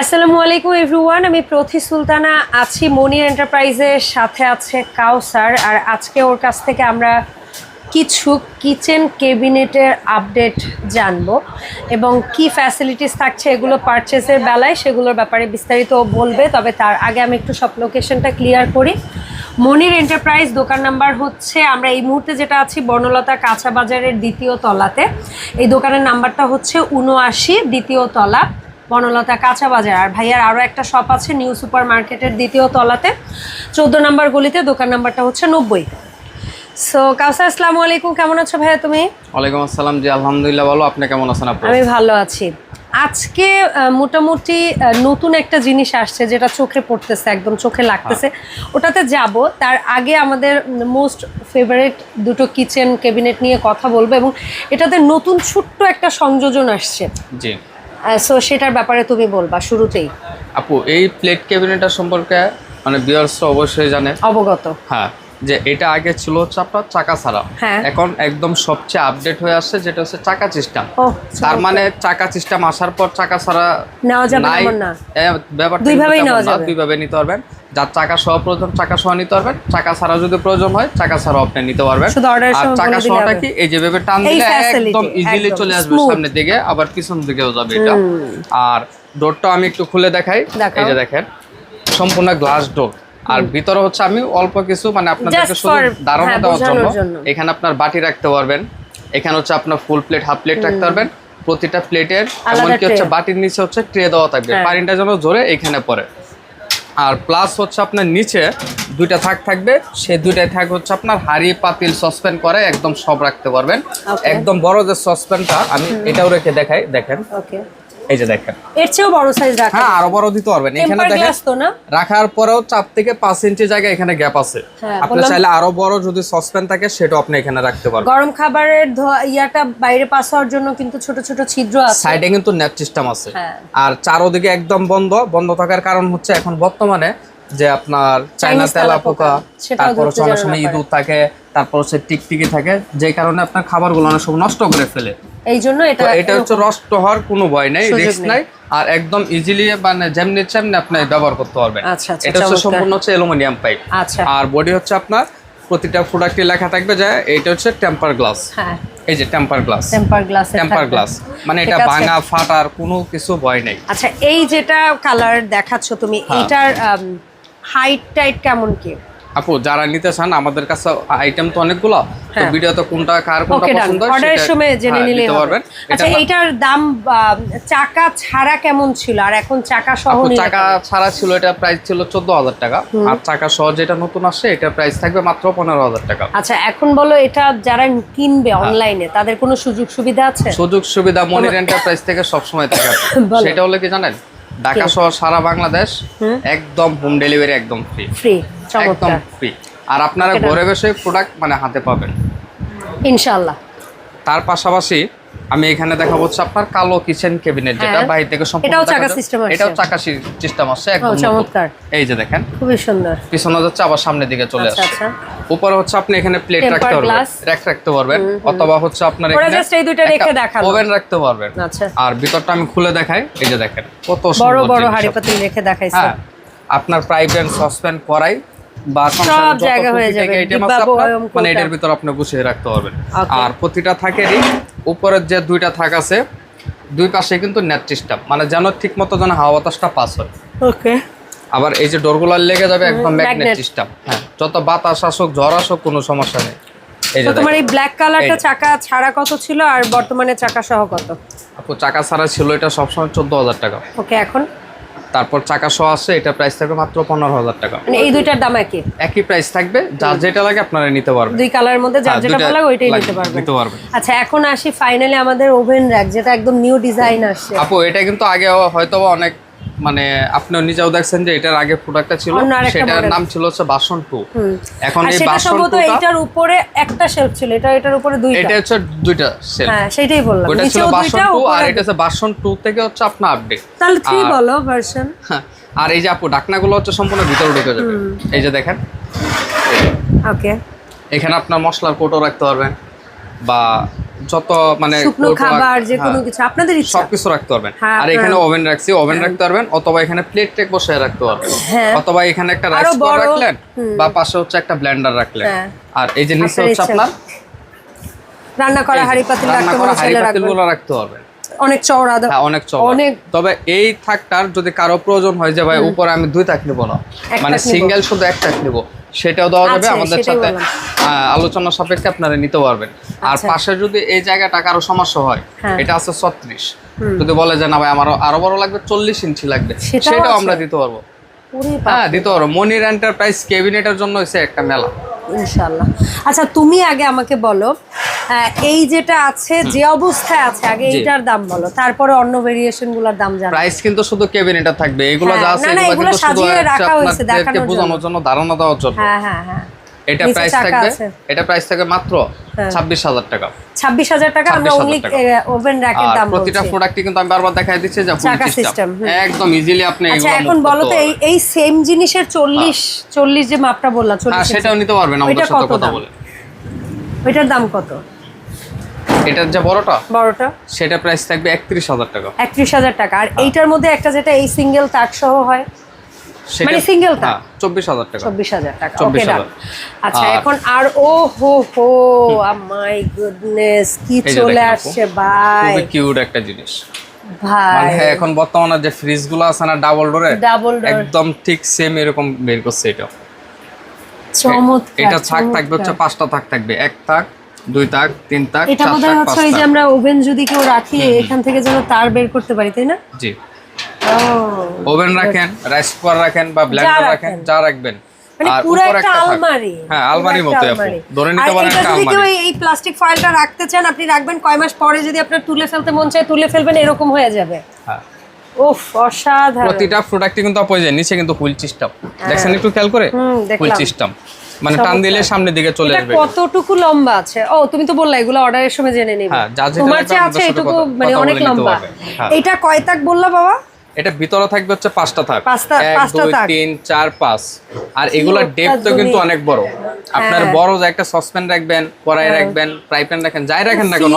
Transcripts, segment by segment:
আসসালামু আলাইকুম এভরিওয়ান আমি প্রথি সুলতানা আছি মনি এন্টারপ্রাইজের সাথে আছে কাউসার। আর আজকে ওর কাছ থেকে আমরা কিছু কিচেন কেবিনেটের আপডেট জানব এবং কি ফ্যাসিলিটিস থাকছে এগুলো পারচেসের বেলায় সেগুলোর ব্যাপারে বিস্তারিত বলবে, তবে তার আগে আমি একটু সব লোকেশনটা ক্লিয়ার করি। মনির এন্টারপ্রাইজ দোকান নাম্বার হচ্ছে, আমরা এই মুহূর্তে যেটা আছি বর্ণলতা কাঁচা বাজারের দ্বিতীয় তলাতে। এই দোকানের নাম্বারটা হচ্ছে উনআশি দ্বিতীয় তলা। বনলতা কাঁচা বাজার আর ভাইয়ার আরও একটা শপ আছে নিউ সুপার মার্কেটের দ্বিতীয় তলাতে। চোদ্দ নাম্বার গলিতে দোকান নাম্বারটা হচ্ছে নব্বই। সো কাউসার আসসালামু আলাইকুম। কেমন আছো ভাইয়া তুমি? ওয়ালাইকুম আসসালাম জি আলহামদুলিল্লাহ ভালো। আপনি কেমন আছেন আপু? আমি ভালো আছি। আজকে মোটামুটি নতুন একটা জিনিস আসছে যেটা চোখে পড়তেছে একদম চোখে লাগতেছে। ওটাতে যাব। তার আগে আমাদের মোস্ট ফেভারিট দুটো কিচেন ক্যাবিনেট নিয়ে কথা বলব এবং এটাতে নতুন ছোট্ট একটা সংযোজন আসছে। জি। সো সেটার ব্যাপারে তুমি বলবা শুরুতেই। আপু এই প্লেট ক্যাবিনেটার সম্পর্কে মানে বিয়ার্স অবশ্যই জানে। অবগত। হ্যাঁ। যে এটা আগে ছিল হচ্ছে আপনার চাকা ছাড়া। হ্যাঁ। এখন একদম সবচেয়ে আপডেট হয়ে আসছে যেটা হচ্ছে চাকা সিস্টেম তার মানে চাকা সিস্টেম আসার পর চাকা ছাড়া নেওয়া যাবে না। ব্যাপারটা দুইভাবেই নেওয়া না, যাবে। দুইভাবে নিতে পারবেন। যার চাকা সহ প্রয়োজন চাকা সহ নিতে পারবেন। চাকা ছাড়া যদি প্রয়োজন হয় চাকা ছাড়া আপনি নিতে পারবেন। আর চাকা সহটা কি এই যেভাবে টান দিলে একদম ইজিলি চলে আসবে। সামনের দিকে আবার পিছন দিকেও যাবে এটা। আর ডোরটা আমি একটু খুলে দেখাই। এই যে দেখেন সম্পূর্ণ গ্লাস ডোর আর ভিতরে হচ্ছে আমি অল্প কিছু মানে আপনাদেরকে শুধু ধারণা হ্যাঁ, দেওয়ার জন্য। এখানে আপনার বাটি রাখতে পারবেন। এখানে হচ্ছে আপনার ফুল প্লেট হাফ প্লেট রাখতে পারবেন। প্রতিটা প্লেটের এমনকি হচ্ছে বাটির নিচে হচ্ছে ট্রে দেওয়া থাকবে। হ্যাঁ। পানিটা যেন জোরে এখানে পড়ে। আর প্লাস হচ্ছে আপনার নিচে দুইটা থাক থাকবে। সেই দুইটাই থাক হচ্ছে আপনার হাড়ি পাতিল সসপ্যান করে একদম সব রাখতে পারবেন। একদম বড় যে সসপ্যানটা আমি এটাও রেখে দেখাই দেখেন। ওকে এই যে দেখেন। এর চেয়েও বড় সাইজ রাখা। হ্যাঁ আরও বড় দিতে পারবেন। এখানে দেখেন না? রাখার পরেও 4 থেকে পাঁচ ইঞ্চি জায়গা এখানে গ্যাপ আছে। হ্যাঁ, আপনি চাইলে আরও বড় যদি সসপ্যান থাকে সেটা আপনি এখানে রাখতে পারবেন। গরম খাবারের ইয়াটা বাইরে পাস হওয়ার জন্য কিন্তু ছোট ছোট ছিদ্র আছে। সাইডে কিন্তু নেট সিস্টেম আছে। হ্যাঁ। আর চারোদিকে একদম বন্ধ। বন্ধ থাকার কারণ হচ্ছে এখন বর্তমানে যে আপনার চাইনা তেলা পোকা তারপর হচ্ছে অনেক সময় ইঁদুর থাকে তারপর হচ্ছে টিকটিকি থাকে যে কারণে আপনার খাবারগুলো অনেক সময় নষ্ট করে ফেলে। এই জন্য এটা এটা হচ্ছে নষ্ট হওয়ার কোনো ভয় নাই রিস্ক নাই। আর একদম ইজিলি মানে যেমনি তেমনি আপনি ব্যবহার করতে পারবেন। আচ্ছা, আচ্ছা, এটা হচ্ছে সম্পূর্ণ হচ্ছে অ্যালুমিনিয়াম পাইপ। আচ্ছা। আর বডি হচ্ছে আপনার প্রতিটা প্রোডাক্টে লেখা থাকবে যে এটা হচ্ছে টেম্পার গ্লাস হ্যাঁ। এই যে temper glass temper glass temper glass মানে এটা ভাঙা ফাটার কোনো কিছু ভয় নেই। আচ্ছা এই যেটা কালার দেখাচ্ছ তুমি হ্যাঁ। এটার হাইট টাইট কেমন কি? আপু যারা নিতে চান আমাদের কাছে আইটেম তো অনেকগুলো তো হ্যাঁ। ভিডিওতে কোনটা কার কোনটা পছন্দ হয় অর্ডারের সময় জেনে হ্যাঁ, নিতে পারবেন। আচ্ছা এটা এইটার দাম চাকা ছাড়া কেমন ছিল? আর এখন চাকা সহ আপু নিলে চাকা ছাড়া ছিল এটা প্রাইস ছিল চোদ্দ হাজার টাকা আর চাকা সহ যেটা নতুন আসছে এটা প্রাইস থাকবে মাত্র পনেরো হাজার টাকা। আচ্ছা এখন বলো এটা যারা কিনবে অনলাইনে তাদের কোনো সুযোগ সুবিধা আছে? সুযোগ সুবিধা মনির এন্টারপ্রাইজ থেকে সবসময় থাকে। সেটা হলে কি জানেন? ঢাকা সহ সারা বাংলাদেশ একদম হোম ডেলিভারি একদম ফ্রি ফ্রি একদম ফ্রি আর আপনারা ঘরে বসে প্রোডাক্ট মানে হাতে পাবেন। ইনশাল্লাহ তার পাশাপাশি আমি এখানে দেখাবো হচ্ছে আপনার কালো কিচেন ক্যাবিনেট যেটা হ্যাঁ। বাইরে থেকে সম্পূর্ণ এটাও চাকা এটাও সিস্টেম একদম চমৎকার। এই যে দেখেন। খুবই সুন্দর। পিছনে যাচ্ছে আবার সামনের দিকে চলে আচ্ছা আসছে। আচ্ছা। উপরে হচ্ছে আপনি এখানে প্লেট রাখতে পারবেন। র্যাক রাখতে পারবেন অথবা হচ্ছে আপনার এই রেখে। ওভেন রাখতে পারবেন। আচ্ছা। আর ভিতরটা আমি খুলে দেখাই এই যে দেখেন কত বড় সুন্দর বড় জিনিস। হাড়ি। পাতিল রেখে দেখাইছে। হ্যাঁ আপনার ফ্রাইপ্যান সসপ্যান কড়াই বা জায়গা হয়ে যাবে। মানে এটার ভিতর আপনি গুছিয়ে রাখতে পারবেন। আর প্রতিটা থাকেরই উপরের যে দুইটা থাক আছে দুই পাশে কিন্তু নেট সিস্টেম মানে যেন ঠিক মতো যেন হাওয়া বাতাসটা পাস হয়। ওকে। আবার এই যে ডোরগুলো লেগে যাবে একদম ম্যাগনেট সিস্টেম হ্যাঁ যত বাতাস আসুক ঝড় আসুক কোনো সমস্যা নেই। এই যে তোমার এই ব্ল্যাক কালারটা চাকা ছাড়া কত ছিল আর বর্তমানে চাকা সহ কত? আপু চাকা ছাড়া ছিল এটা সবসময় চোদ্দ হাজার টাকা। ওকে এখন? তারপর চাকা সহ আছে এটা প্রাইস থাকবে মাত্র পনেরো হাজার টাকা। মানে এই দুইটার দাম একই? একই প্রাইস থাকবে যার যেটা লাগে আপনারা নিতে পারবেন। দুই কালারের মধ্যে যার হ্যাঁ, যেটা ভালো লাগে ওইটাই নিতে পারবেন। নিতে পারবেন। আচ্ছা এখন আসি ফাইনালি আমাদের ওভেন র্যাক যেটা একদম নিউ ডিজাইন আসছে। আপু এটা কিন্তু আগে হয়তো অনেক মানে আপনিও নিজেও দেখছেন যে এটার আগে প্রোডাক্টটা ছিল সেটার নাম ছিল হচ্ছে বাসন টু। এখন এই বাসন টুটা এইটার উপরে একটা শেলফ ছিল এটা এটার উপরে দুইটা। এটা হচ্ছে দুইটা সেল হ্যাঁ সেটাই বললাম। ওটা ছিল বাসন টু আর এটা হচ্ছে বাসন টু থেকে হচ্ছে আপনার আপডেট তাহলে থ্রি বলো ভার্সন আর এই যে আপু ডাকনাগুলো হচ্ছে সম্পূর্ণ ভিতরে ঢুকে যাবে। এই যে দেখেন। ওকে এখানে আপনার মশলার কোটো রাখতে পারবেন। বা যত মানে খাবার যে কোনো হ্যাঁ, কিছু আপনাদের ইচ্ছা। সবকিছু রাখতে পারবেন। হ্যাঁ, আর এখানে ওভেন রাখছি ওভেন রাখতে পারবেন অথবা এখানে প্লেট টেক বসে রাখতে পারবেন। হ্যাঁ। অথবা এখানে একটা রাইস কুকার রাখলেন বা পাশে হচ্ছে একটা ব্লেন্ডার রাখলেন। হ্যাঁ। আর এই যে নিচে হচ্ছে আপনার রান্না করা হাড়ি পাতিল রাখতে করা মনে হাঁড়ি পাতিলগুলো রাখতে পারবেন। অনেক চওড়া দ- হ্যাঁ অনেক চওড়া। অনেক তবে এই থাকটার যদি কারও প্রয়োজন হয় যে ভাই উপরে আমি দুই থাক নিব না। মানে সিঙ্গেল শুধু এক থাক নিব। সেটাও দেওয়া যাবে আচ্ছা, আমাদের সাথে আলোচনা সাপেক্ষে আপনারা নিতে পারবেন। আর আচ্ছা। পাশে যদি এই জায়গাটা কারও সমস্যা হয় হ্যাঁ। এটা আছে ছত্রিশ। যদি বলে যে না ভাই আমার আরও বড় লাগবে চল্লিশ ইঞ্চি লাগবে সেটাও আমরা দিতে পারব। হ্যাঁ দিতে পারব। মনির এন্টারপ্রাইজ কেবিনেটের জন্য হচ্ছে একটা মেলা। ইনশাআল্লাহ। আচ্ছা তুমি আগে আমাকে বলো এই যেটা আছে যে অবস্থায় আছে আগে। এইটার দাম বলো তারপরে অন্য ভেরিয়েশনগুলোর দাম জানো। প্রাইস কিন্তু শুধু কেবিনেটে থাকবে। এগুলো হ্যাঁ, যা আছে না, না, এগুলো কিন্তু শুধু সাজিয়ে রাখা হয়েছে, আপনাদেরকে বোঝানোর জন্য ধারণা দেওয়ার জন্য। হ্যাঁ হ্যাঁ হ্যাঁ। এটা প্রাইস থাকবে এটা প্রাইস থাকবে মাত্র হ্যাঁ। ছাব্বিশ হাজার টাকা। ছাব্বিশ হাজার টাকা আমরা 26,000 টাকা। ওভেন র্যাকের দাম প্রতিটা বলছি। প্রোডাক্টই কিন্তু আমি বারবার দেখাই দিচ্ছি যে চাকা সিস্টেম একদম ইজিলি আপনি আচ্ছা এখন বলো তো এই এই সেম জিনিসের চল্লিশ চল্লিশ যে মাপটা বললাম হ্যাঁ চল্লিশ সেটাও নিতে পারবেন আমাদের সাথে কথা বলে। ওইটার দাম কত? এটার যে বড়টা? বড়টা? সেটা প্রাইস থাকবে একত্রিশ হাজার টাকা। একত্রিশ হাজার টাকা। আর এইটার মধ্যে একটা যেটা এই সিঙ্গেল তাক সহ হয় মানে? হ্যাঁ, চব্বিশ হাজার টাকা। চব্বিশ হাজার টাকা। 24,000 ওকে আচ্ছা এখন আর ও হো হো মাই গুডনেস কি চলে আসছে ভাই। খুবই কিউট একটা জিনিস। ভাই। মানে হ্যাঁ, এখন বর্তমানে যে ফ্রিজগুলো আছে না ডাবল ডোরে ডাবল ডোর একদম ঠিক সেম এরকম বের করছে এটা চমৎকার এটা থাক থাকবে হচ্ছে পাঁচটা থাক থাকবে। এক থাক দুই থাক তিন থাক এটা বোধহয় হচ্ছে পাঁচ যে আমরা ওভেন যদি কেউ রাখি এখান থেকে যেন তার বের করতে পারি তাই না? জি। ওভেন রাখেন রাইস কুকার রাখেন বা ব্লেন্ডার রাখেন। যা রাখবেন। মানে আর পুরো একটা আলমারি। হ্যাঁ আলমারির মতো আপু। আলমারি। ধরে নিতে পারেন একটা আলমারি। এই- প্লাস্টিক ফয়েলটা রাখতে চান আপনি রাখবেন কয় মাস পরে যদি আপনার তুলে ফেলতে মন চায় তুলে ফেলবেন এরকম হয়ে যাবে। হ্যাঁ। উফ অসাধারণ। প্রতিটা প্রোডাক্টই কিন্তু নিচে কিন্তু হুইল সিস্টেম দেখছেন একটু খেয়াল করে। হুইল সিস্টেম মানে টান দিলে সামনের দিকে চলে আসবে। কতটুকু লম্বা আছে? ও তুমি তো বললা এগুলো অর্ডারের সময় জেনে নিবে। হ্যাঁ, যা তোমার চেয়ে আছে এটুকু মানে অনেক লম্বা। হ্যাঁ। এটা কয় তাক বললা বাবা? এটা ভিতরে থাকবে হচ্ছে পাঁচটা থাক। এক দুই তিন চার পাঁচ। আর এগুলোর ডেপথ তো কিন্তু অনেক বড়। আপনার হ্যাঁ। বড় যে একটা সসপ্যান রাখবেন কড়াই রাখবেন ফ্রাই প্যান রাখেন যাই রাখেন না কেন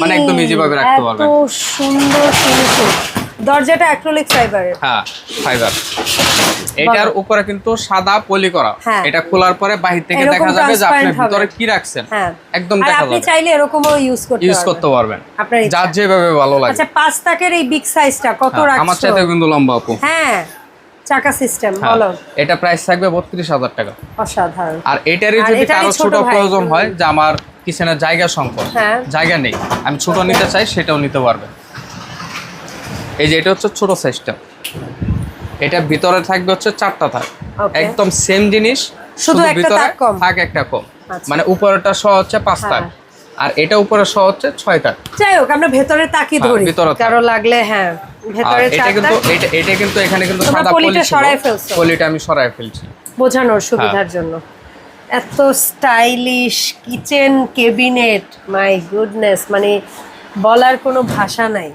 মানে একদম ইজি ভাবে রাখতে এত পারবেন। সুন্দর ফিনিশিং দরজাটা অ্যাক্রিলিক ফাইবারের হ্যাঁ ফাইবার এটার উপরে কিন্তু সাদা পলি করা। হ্যাঁ। এটা খোলার পরে বাহির থেকে দেখা যাবে যে আপনি ভিতরে কি রাখছেন। হ্যাঁ। একদম দেখা আপনি চাইলে এরকমও ইউজ করতে ইউজ করতে পারবেন। যার যেভাবে ভালো লাগে। আচ্ছা পাঁচ তাকের এই বিগ সাইজটা কত হ্যাঁ, আমার রাখছো? চাইতে কিন্তু লম্বা আপু। হ্যাঁ চাকা সিস্টেম হ্যাঁ, বলো। এটা প্রাইস থাকবে বত্রিশ হাজার টাকা। অসাধারণ। আর এটারই যদি কারও ছোট প্রয়োজন হয় যে আমার কিচেনের জায়গা সংকট হ্যাঁ। জায়গা নেই। আমি ছোট নিতে চাই সেটাও নিতে পারবেন এই যে এটা হচ্ছে ছোট সাইজটা এটা ভিতরে থাকবে হচ্ছে চারটা থাক। একদম সেম জিনিস শুধু একটা ভিতরে কম। থাক একটা কম। আচ্ছা। মানে উপরেটা সহ হচ্ছে পাঁচ থাক। হ্যাঁ। আর এটা উপরে সহ হচ্ছে ছয় থাক। যাই হোক আমরা ভেতরে তাকি হ্যাঁ, ধরি। ভিতরে কারও লাগলে হ্যাঁ ভেতরে এটা কিন্তু এটা এটা কিন্তু এখানে কিন্তু সাদা পলিটা পলি সরায় ফেলছো। পলিটা আমি সরায় ফেলছি। বোঝানোর সুবিধার জন্য। এত stylish kitchen cabinet my goodness মানে বলার কোনো ভাষা নাই।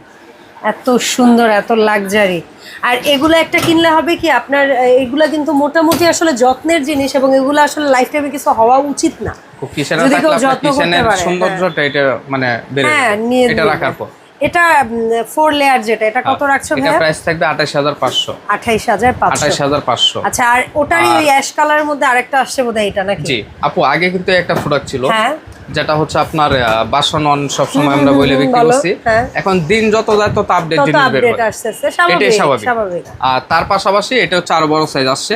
এত সুন্দর এত লাক্সারি আর এগুলো একটা কিনলে হবে কি আপনার এগুলা কিন্তু মোটামুটি আসলে যত্নের জিনিস এবং এগুলো আসলে লাইফ টাইমে কিছু হওয়া উচিত না। যদি কেউ যত্ন করতে পারে, সৌন্দর্যটা এটা মানে হ্যাঁ এটা রাখার পর। এটা ফোর লেয়ার যেটা এটা কত রাখছো এটা প্রাইস থাকবে পাঁচশো। আচ্ছা আর ওটারই ওই অ্যাশ কালারের মধ্যে আরেকটা আসছে বোধহয় এটা নাকি? জি আপু আগে কিন্তু একটা প্রোডাক্ট ছিল। হ্যাঁ। যেটা হচ্ছে আপনার আহ, বাসন সবসময় আমরা বলে বিক্রি করছি। হ্যাঁ। এখন দিন যত যায় তত আপডেট জিনিস বের আপডেট হয় এটাই স্বাভাবিক। আর তার পাশাপাশি এটা হচ্ছে আরও বড় সাইজ আসছে।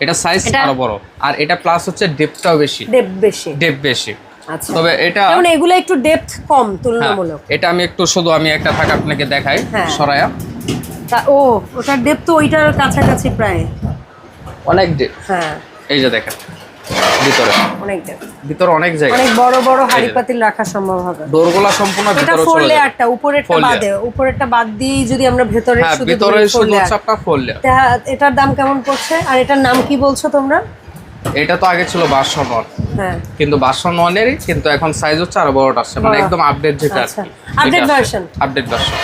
এটা সাইজ আরও বড়। আর এটা প্লাস হচ্ছে ডেপটাও বেশি। ডেপ বেশি। ডেপ বেশি। আচ্ছা। তবে এটা যেমন এগুলো একটু ডেপথ কম হ্যাঁ, তুলনামূলক এটা আমি একটু শুধু আমি একটা থাক আপনাকে দেখাই হ্যাঁ। সরায়া। তা ও ওটার ডেপথ তো ওইটার কাছাকাছি প্রায়। অনেক ডেপ হ্যাঁ। এই যে দেখেন। ভিতরে? অনেক ডেপথ ভিতরে অনেক জায়গা। অনেক বড় বড় হাড়ি পাতিল রাখা সম্ভব হবে। ডোরগুলা সম্পূর্ণ ভিতরে চলে যাবে। লেয়ারটা উপরেরটা বাদে উপরেরটা বাদ দিয়েই যদি আমরা ভেতরে হ্যাঁ শুধু ভিতরে শুধু আপনার ফোর লেয়ার এটার দাম কেমন পড়ছে? আর এটার নাম কি বলছো তোমরা? এটা তো আগে ছিল বাসন হ্যাঁ। কিন্তু বাসন ওয়ানেরই কিন্তু এখন সাইজ হচ্ছে আরও বড়টা আসছে। মানে একদম আপডেট যেটা। Update version? আপডেট ভার্সন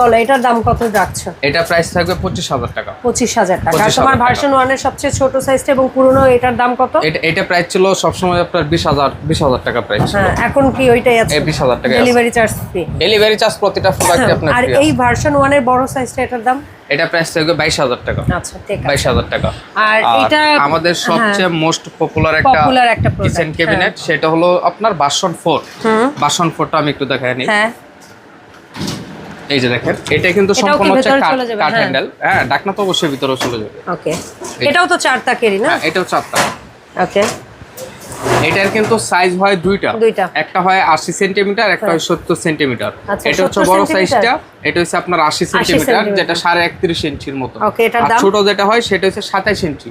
বলো এটার দাম কত রাখছো এটা প্রাইস থাকবে পঁচিশ হাজার টাকা। পঁচিশ হাজার টাকা। আর 25,000 তোমার টাকা। ভার্সন ওয়ানের সবচেয়ে ছোট সাইজটা এবং পুরনো এটার দাম কত? এটা এটা প্রাইস ছিল সবসময় আপনার বিশ হাজার বিশ হাজার টাকা প্রাইস হ্যাঁ এখন কি ওইটাই আছে? 20,000 টাকাই আছে। Delivery charge free delivery charge প্রতিটা প্রোডাক্টে আপনার আর এই। ভার্সন ওয়ানের বড় সাইজটা এটার দাম? এটা প্রাইস থাকবে বাইশ হাজার টাকা। আচ্ছা বাইশ হাজার টাকা। আর এটা আমাদের সবচেয়ে মোস্ট পপুলার একটা Popular একটা কিচেন ক্যাবিনেট সেটা হলো আপনার বাসন ফোর বাসন ফোরটা আমি একটু দেখাই নিই হ্যাঁ। এই যে দেখেন এটা কিন্তু সম্পূর্ণ হচ্ছে? কাঠ হ্যাঁ। হ্যান্ডেল। হ্যাঁ ডাকনা তো অবশ্যই ভিতরে চলে যাবে। ওকে। এটাও তো চার তাকেরই না? হ্যাঁ এটাও চারটা ওকে। এটার কিন্তু সাইজ হয় দুইটা। দুইটা। একটা হয় আশি সেন্টিমিটার একটা হয় সত্তর সেন্টিমিটার আচ্ছা, এটা হচ্ছে বড় সাইজটা এটা হচ্ছে আপনার আশি সেন্টিমিটার সেন্টিমিটার। যেটা সাড়ে একত্রিশ ইঞ্চির মতো। Okay, এটার দাম? ছোট যেটা হয় সেটা হচ্ছে সাতাইশ ইঞ্চি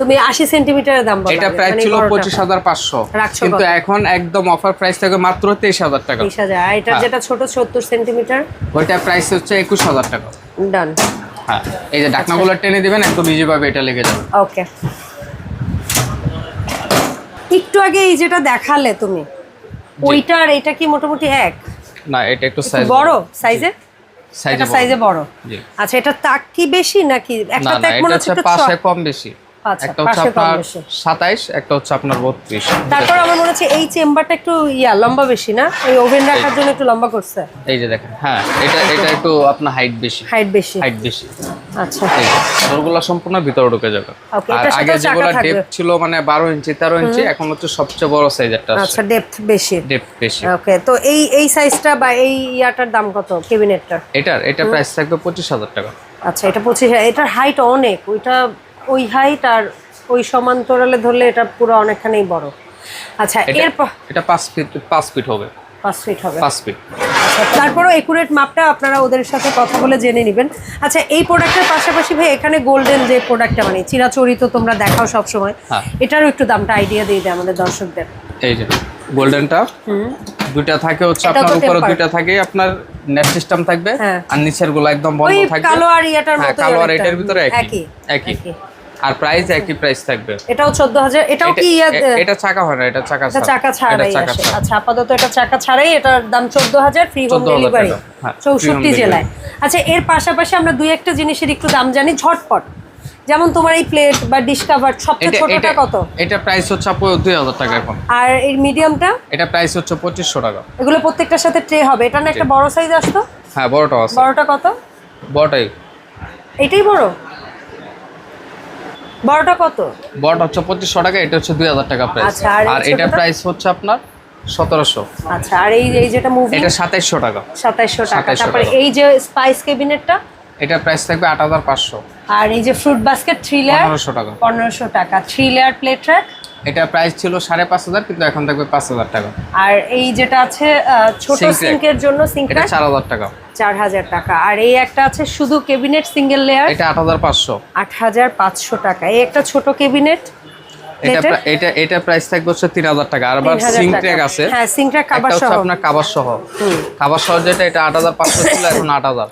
তুমি আশি সেন্টিমিটারের দাম বলো এটা প্রাইস মানে ছিল বড়টা। পঁচিশ হাজার পাঁচশো। রাখছো কিন্তু এখন একদম অফার প্রাইস থাকে মাত্র তেইশ হাজার টাকা। তেইশ হাজার। আর এটা হ্যাঁ। যেটা ছোট সত্তর সেন্টিমিটার? ওইটা প্রাইস হচ্ছে একুশ হাজার টাকা। ডান হ্যাঁ এই যে ডাকনাগুলো টেনে দিবেন একদম ইজি ভাবে এটা লেগে যাবে। ওকে একটু আগে এই যেটা দেখালে তুমি ওইটা আর এটা কি মোটামুটি এক? না এটা একটু সাইজ বড়? সাইজে সাইজে বড়। আচ্ছা এটা তাক কি বেশি নাকি? একটা তাক মনে হচ্ছে পাশে কম বেশি। আচ্ছা, একটা হচ্ছে আপনার বেশি। সাতাইশ একটা হচ্ছে আপনার বত্রিশ। তারপর আমার মনে হচ্ছে এই চেম্বারটা একটু ইয়া লম্বা বেশি না? ওই ওভেন রাখার জন্য একটু লম্বা করছে। এই যে দেখেন হ্যাঁ এটা এটা একটু আপনার হাইট বেশি। হাইট বেশি। হাইট বেশি। আচ্ছা। ডোরগুলো সম্পূর্ণ ভিতরে ঢুকে যাবে। আর আগে যেগুলো থাকবে। ছিল মানে বারো ইঞ্চি তেরো ইঞ্চি এখন হচ্ছে সবচেয়ে বড় সাইজেরটা আছে। আচ্ছা ডেপথ বেশি। বেশি। ওকে তো এই এই সাইজটা বা এই ইয়াটার দাম কত কেবিনেটটার এটার এটা প্রাইস থাকবে পঁচিশ হাজার টাকা। আচ্ছা এটা পঁচিশ হাজার। এটার হাইট অনেক ওইটা ওই হাইট আর ওই সমান্তরালে ধরলে এটা পুরো অনেকখানেই বড়। আচ্ছা এটা এর এটা পাঁচ ফিট পাঁচ ফিট হবে। পাঁচ ফিট হবে। পাঁচ ফিট আচ্ছা তারপরও একুরেট মাপটা আপনারা ওদের সাথে কথা বলে জেনে নেবেন। আচ্ছা এই প্রোডাক্টের পাশাপাশি ভাই এখানে গোল্ডেন যে প্রোডাক্টটা মানে চিরাচরিত তোমরা দেখাও সব সময় হ্যাঁ। এটারও একটু দামটা আইডিয়া দিয়ে দেয় আমাদের দর্শকদের। এই যে গোল্ডেনটা দুইটা থাকে হচ্ছে আপনার উপরে। দুইটা থাকে আপনার নেট সিস্টেম থাকবে হ্যাঁ। আর নিচেরগুলো একদম বন্ধ থাকবে। কালো আর হ্যাঁ মতোই কালো আর এটার ভিতরে একই। একই। আর প্রাইস একই প্রাইস থাকবে। এটাও চোদ্দ হাজার এটাও কি এটা চাকা হয় না এটা চাকা ছাড়া। চাকা ছাড়াই আচ্ছা আপাতত এটা চাকা ছাড়াই এটার দাম চোদ্দ হাজার ফ্রি হোম ডেলিভারি টাকা। হ্যাঁ, free home চৌষট্টি জেলায়। আচ্ছা এর পাশাপাশি আমরা দুই একটা জিনিসের একটু দাম জানি ঝটপট। যেমন তোমার এই প্লেট বা ডিশ কাভার সবচেয়ে ছোটটা কত? এটা প্রাইস হচ্ছে আপু দুই হাজার টাকা এখন। আর এই মিডিয়ামটা এটা প্রাইস হচ্ছে পঁচিশশো টাকা। এগুলো প্রত্যেকটার সাথে ট্রে হবে। এটা না একটা বড় সাইজ আসতো? হ্যাঁ বড়টা আছে। বড়টা কত? বড়টাই। এটাই বড়? বড়টা কত? বড়টা হচ্ছে পঁচিশশো টাকা এটা হচ্ছে দুই হাজার টাকা প্রাইস আচ্ছা, আর এটা প্রাইস হচ্ছে আপনার সতেরোশো। আচ্ছা আর এই এই যেটা মুভি এটা সাতাইশশো টাকা। সাতাইশশো টাকা। 2700 তারপরে এই যে স্পাইস ক্যাবিনেটটা এটা প্রাইস থাকবে আট হাজার পাঁচশো। আর এই যে ফ্রুট বাস্কেট থ্রি লেয়ার পনেরোশো টাকা। পনেরোশো টাকা। থ্রি লেয়ার প্লেট ট্র্যাক এটা প্রাইস ছিল সাড়ে পাঁচ হাজার কিন্তু এখন থাকবে পাঁচ হাজার টাকা। আর এই যেটা আছে ছোট সিঙ্কের জন্য সিঙ্ক এটা চার হাজার টাকা। চার হাজার টাকা। আর এই একটা আছে শুধু কেবিনেট সিঙ্গেল লেয়ার এটা আট হাজার পাঁচশো। আট হাজার পাঁচশো টাকা। এই একটা ছোট ক্যাবিনেট এটা এটা এটা প্রাইস থাকবে হচ্ছে তিন হাজার টাকা। আর আবার সিঙ্ক। ট্র্যাক আছে। হ্যাঁ সিঙ্ক সহ। আপনার কাবার সহ। সহ যেটা এটা আট হাজার পাঁচশো ছিল এখন আট হাজার।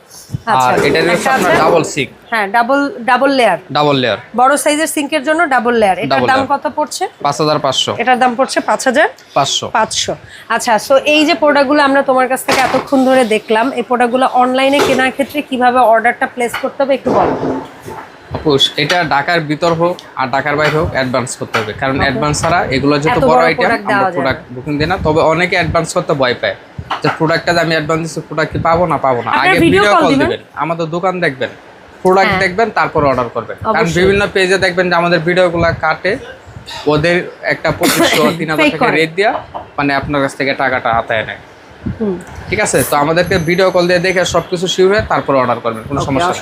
আর এটা হচ্ছে আপনার ডাবল সিঙ্ক হ্যাঁ double double layer double layer বড় সাইজের সিঙ্কের জন্য ডাবল লেয়ার এটার দাম কত পড়ছে? পাঁচ হাজার পাঁচশো। এটার দাম পড়ছে পাঁচ হাজার পাঁচশো। পাঁচশো। আচ্ছা সো এই যে প্রোডাক্টগুলো আমরা তোমার কাছ থেকে এতক্ষণ ধরে দেখলাম এই প্রোডাক্টগুলো অনলাইনে কেনার ক্ষেত্রে কীভাবে অর্ডারটা প্লেস করতে হবে একটু বলো। এটা ঢাকার ভিতর হোক আর ঢাকার বাইরে হোক অ্যাডভান্স করতে হবে। কারণ অ্যাডভান্স ছাড়া এগুলো যেহেতু বড় আইটেম আমরা প্রোডাক্ট বুকিং দিই না। তবে অনেকে অ্যাডভান্স করতে ভয় পায়। যে প্রোডাক্টটা আমি অ্যাডভান্স দিচ্ছি প্রোডাক্ট কি পাবো না পাবো না? আগে ভিডিও কল দিবেন? আমাদের দোকান দেখবেন। প্রোডাক্ট হ্যাঁ। দেখবেন তারপর অর্ডার করবেন। কারণ বিভিন্ন পেজে দেখবেন যে আমাদের ভিডিওগুলো কাটে। ওদের একটা পঁচিশশো তিন হাজার টাকা রেট দিয়া মানে আপনার কাছ থেকে টাকাটা হাতায় নেয়। ঠিক আছে? তো আমাদেরকে ভিডিও কল দিয়ে দেখে সবকিছু শিওর হয়ে তারপর অর্ডার করবেন কোনো সমস্যা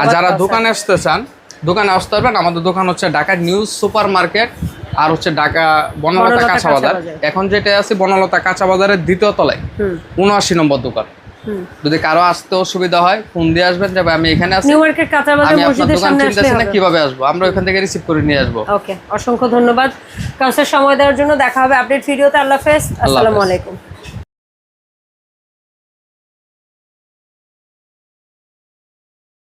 আর যারা দোকানে আসতে চান দোকানে আসতে পারবেন। আমাদের দোকান হচ্ছে ঢাকা নিউজ সুপার মার্কেট আর হচ্ছে ঢাকা বনলতা কাঁচা বাজার। এখন যেটা আছে বনলতা কাঁচা বাজারের দ্বিতীয় তলায় উনআশি নম্বর দোকান। হুম। যদি কারও আসতে অসুবিধা হয় ফোন দিয়ে আসবেন যে ভাই আমি এখানে আছি নিউ মার্কেট কাঁচা বাজার মসজিদের সামনে আসলে না কীভাবে আসব? আমরা ওখান থেকে রিসিভ করে নিয়ে আসব। ওকে অসংখ্য ধন্যবাদ। কাউসার সময় দেওয়ার জন্য দেখা হবে আপডেট ভিডিওতে আল্লাহ হাফেজ। আসসালামু। আলাইকুম।